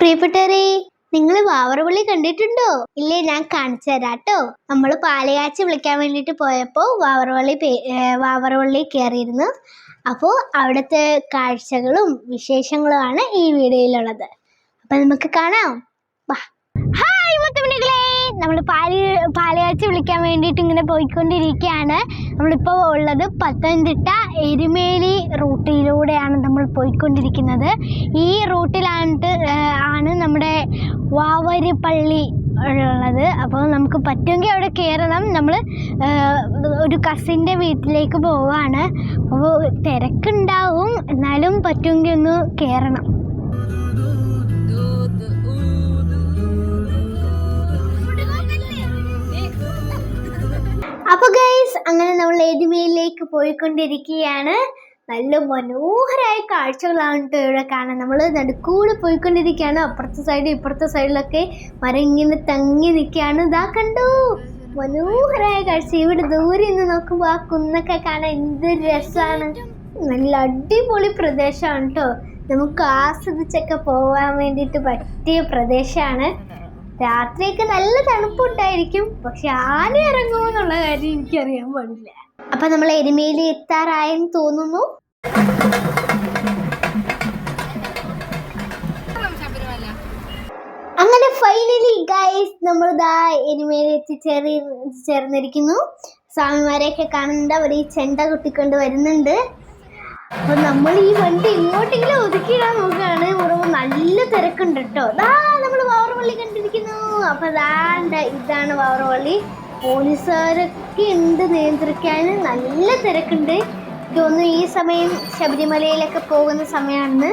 പ്രിയപ്പെട്ടവരെ നിങ്ങൾ വാവറവിളി കണ്ടിട്ടുണ്ടോ? ഇല്ലേ ഞാൻ കാണിച്ചു തരാട്ടോ. നമ്മൾ പാലയാച്ചി വിളിക്കാൻ വേണ്ടിയിട്ട് പോയപ്പോൾ വാവറവള്ളി വാവറവള്ളി കയറിയിരുന്നു അപ്പോൾ അവിടുത്തെ കാഴ്ചകളും വിശേഷങ്ങളുമാണ് ഈ വീഡിയോയിലുള്ളത്. അപ്പം നമുക്ക് കാണാം. നമ്മൾ പാൽ പാലുകാച്ചി വിളിക്കാൻ വേണ്ടിയിട്ട് ഇങ്ങനെ പോയിക്കൊണ്ടിരിക്കുകയാണ്. നമ്മളിപ്പോൾ ഉള്ളത് പത്തനംതിട്ട എരുമേലി റൂട്ടിലൂടെയാണ് നമ്മൾ പോയിക്കൊണ്ടിരിക്കുന്നത്. ഈ റൂട്ടിലാണ് ആണ് നമ്മുടെ വാവരിപ്പള്ളി ഉള്ളത്. അപ്പോൾ നമുക്ക് പറ്റുമെങ്കിൽ അവിടെ കയറണം നമ്മൾ ഒരു കസിന്റെ വീട്ടിലേക്ക് പോവാണ് അപ്പോൾ തിരക്കുണ്ടാവും. എന്നാലും പറ്റുമെങ്കിൽ ഒന്ന് കയറണം പോയിക്കൊണ്ടിരിക്കുകയാണ്. നല്ല മനോഹരമായ കാഴ്ചകളാണ് കേട്ടോ ഇവിടെ കാണാൻ. നമ്മൾ നടുക്കൂടെ പോയിക്കൊണ്ടിരിക്കുകയാണ്. അപ്പുറത്തെ സൈഡ് ഇപ്പുറത്തെ സൈഡിലൊക്കെ മരം ഇങ്ങനെ തങ്ങി നിൽക്കുകയാണ്. ഇതാ കണ്ടു? മനോഹരമായ കാഴ്ച. ഇവിടെ ദൂരെ നിന്ന് നോക്കുമ്പോൾ ആ കുന്നൊക്കെ കാണാൻ എന്ത് രസമാണ് നല്ല അടിപൊളി പ്രദേശമാണ് കേട്ടോ നമുക്ക് ആസ്വദിച്ചൊക്കെ പോകാൻ വേണ്ടിയിട്ട് പറ്റിയ പ്രദേശമാണ്. രാത്രിയൊക്കെ നല്ല തണുപ്പുണ്ടായിരിക്കും. പക്ഷെ ആന ഇറങ്ങുമോ എന്നുള്ള കാര്യം എനിക്കറിയാൻ പാടില്ല. അപ്പൊ നമ്മൾ എരുമേലി എത്താറായെന്ന് തോന്നുന്നു. അങ്ങനെ ഫൈനലി ഗൈസ് നമ്മൾ ദാ എരുമേലി എത്തിച്ചേറി ചേർന്നിരിക്കുന്നു. സ്വാമിമാരെയൊക്കെ കാണണ്ട അവർ ഈ ചെണ്ട കുട്ടിക്കൊണ്ട് വരുന്നുണ്ട്. അപ്പൊ നമ്മൾ ഈ വണ്ടി ഇങ്ങോട്ടെങ്കിലും ഒതുക്കിയിടാൻ നോക്കുകയാണ്. ഉറവ് നല്ല തിരക്കുണ്ട് കേട്ടോ. ദാ നമ്മൾ വാവറവള്ളി കണ്ടിരിക്കുന്നു. അപ്പൊ ദാണ്ട ഇതാണ് വാവറവള്ളി പോലീസുകാരൊക്കെ ഉണ്ട് നിയന്ത്രിക്കാൻ. നല്ല തിരക്കുണ്ട്. തോന്നുന്നു ഈ സമയം ശബരിമലയിലൊക്കെ പോകുന്ന സമയമാണ്.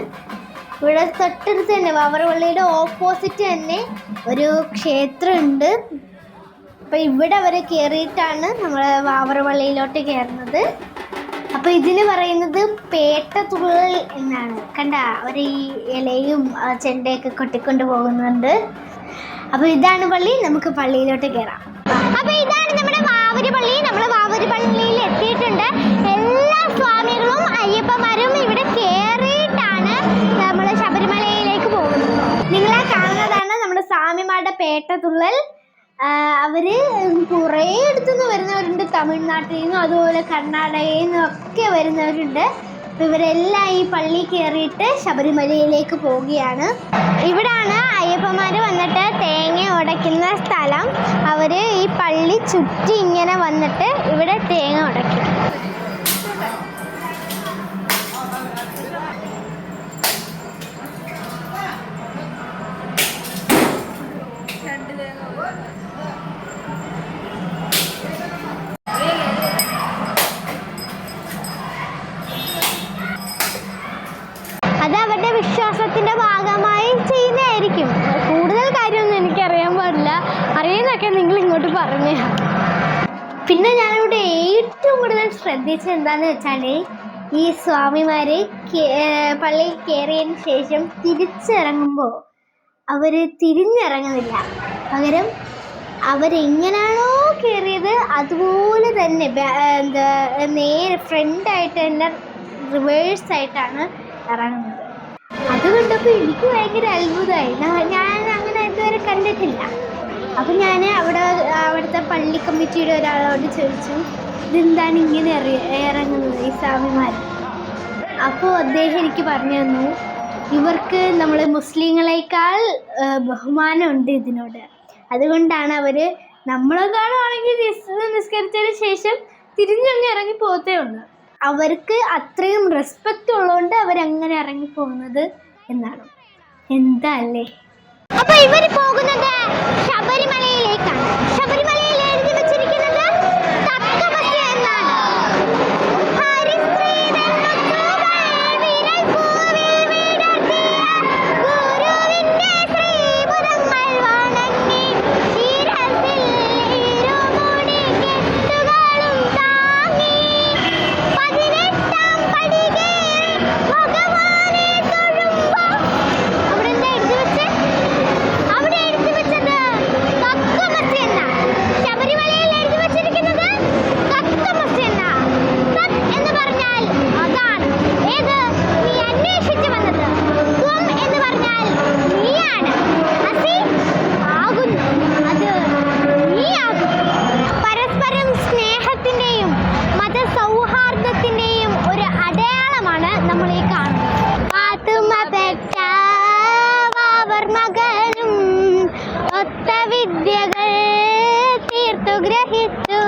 ഇവിടെ തൊട്ടടുത്ത് തന്നെ വാവറവള്ളിയുടെ ഓപ്പോസിറ്റ് തന്നെ ഒരു ക്ഷേത്രമുണ്ട്. അപ്പോൾ ഇവിടെ വരെ കയറിയിട്ടാണ് നമ്മൾ വാവറവള്ളിയിലോട്ട് കയറുന്നത്. അപ്പോൾ ഇതിന് പറയുന്നത് പേട്ട തുള്ളൽ എന്നാണ്. കണ്ട ഒരു ഈ ഇലയും ചെണ്ടയൊക്കെ കൊട്ടിക്കൊണ്ട് പോകുന്നുണ്ട്. അപ്പോൾ ഇതാണ് പള്ളി. നമുക്ക് പള്ളിയിലോട്ട് കയറാം. അപ്പൊ ഇതാണ് നമ്മുടെ വാവരിപ്പള്ളി നമ്മൾ വാവരി എത്തിയിട്ടുണ്ട്. എല്ലാ സ്വാമികളും അയ്യപ്പന്മാരും ഇവിടെ കയറിയിട്ടാണ് നമ്മൾ ശബരിമലയിലേക്ക് പോകുന്നത്. നിങ്ങളെ കാണുന്നതാണ് നമ്മുടെ സ്വാമിമാരുടെ പേട്ടതുള്ളൽ. അവർ കുറേ അടുത്തുനിന്ന് വരുന്നവരുണ്ട്. തമിഴ്നാട്ടിൽ നിന്നും അതുപോലെ കർണാടകയിൽ നിന്നും ഒക്കെ വരുന്നവരുണ്ട്. ഇവരെല്ലാം ഈ പള്ളി കയറിയിട്ട് ശബരിമലയിലേക്ക് പോവുകയാണ്. ഇവിടാണ് അയ്യപ്പന്മാർ വന്നിട്ട് തേങ്ങ ഉടയ്ക്കുന്ന സ്ഥലം അവർ ഈ പള്ളി ചുറ്റി അറിയുന്നൊക്കെ നിങ്ങൾ ഇങ്ങോട്ട് പറഞ്ഞു. പിന്നെ ഞാനിവിടെ ഏറ്റവും കൂടുതൽ ശ്രദ്ധിച്ചത് എന്താന്ന് വെച്ചാൽ ഈ സ്വാമിമാര് പള്ളിയിൽ കയറിയതിന് ശേഷം തിരിച്ചിറങ്ങുമ്പോൾ അവർ തിരിഞ്ഞിറങ്ങുന്നില്ല. പകരം അവരെങ്ങനാണോ കയറിയത് അതുപോലെ തന്നെ എന്താ നേരെ ഫ്രണ്ടായിട്ട് തന്നെ റിവേഴ്സ് ആയിട്ടാണ് ഇറങ്ങുന്നത്. അത് കണ്ടപ്പോൾ എനിക്ക് ഭയങ്കര അത്ഭുതമായി ഞാൻ അങ്ങനെ ഇതുവരെ കണ്ടിട്ടില്ല. അപ്പം ഞാൻ അവിടെ അവിടുത്തെ പള്ളി കമ്മിറ്റിയുടെ ഒരാളോട് ചോദിച്ചു ഇതെന്താണ് ഇങ്ങനെ എറി ഇറങ്ങുന്നത് ഈ സ്വാമിമാർ അപ്പോൾ അദ്ദേഹം എനിക്ക് പറഞ്ഞു തന്നു ഇവർക്ക് നമ്മൾ മുസ്ലിങ്ങളെക്കാൾ ബഹുമാനമുണ്ട് ഇതിനോട്. അതുകൊണ്ടാണ് അവർ നമ്മളെക്കാളുവാണെങ്കിൽ നിസ് നിസ്കരിച്ചതിന് ശേഷം തിരിഞ്ഞങ്ങ് ഇറങ്ങി പോകത്തേ ഉള്ളൂ. അവർക്ക് അത്രയും റെസ്പെക്റ്റ് ഉള്ളതുകൊണ്ട് അവരങ്ങനെ ഇറങ്ങി പോകുന്നത് എന്നാണ്. എന്താ അല്ലേ? അപ്പൊ ഇവർ പോകുന്നത് ശബരിമലയിലേക്കാണ്. ശബരിമലയിൽ എഴുതി വെച്ചിരിക്കുന്നത് തക്കമത്തി എന്നാണ്. അനുഗ്രഹിച്ചു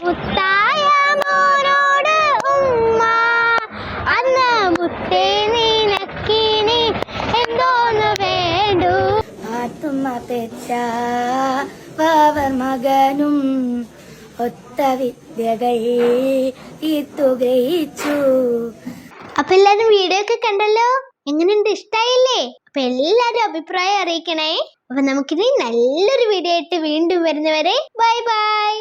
മുത്തായ മോനോട് ഉമ്മ അന്ന് മുത്തേ നിനക്കിനി എന്തോന്ന് വേണ്ടു? ആത്തുമ്മ പെച്ച പവർ മകനും ഒത്ത വിദ്യകൾ ഇത്തു അപ്പൊ എല്ലാരും വീഡിയോ ഒക്കെ കണ്ടല്ലോ? എങ്ങനെയുണ്ട് ഇഷ്ടായില്ലേ? അപ്പൊ എല്ലാരും അഭിപ്രായം അറിയിക്കണേ. അപ്പൊ നമുക്കിനി നല്ലൊരു വീഡിയോ ആയിട്ട് വീണ്ടും വരുന്നവരെ ബൈ ബൈ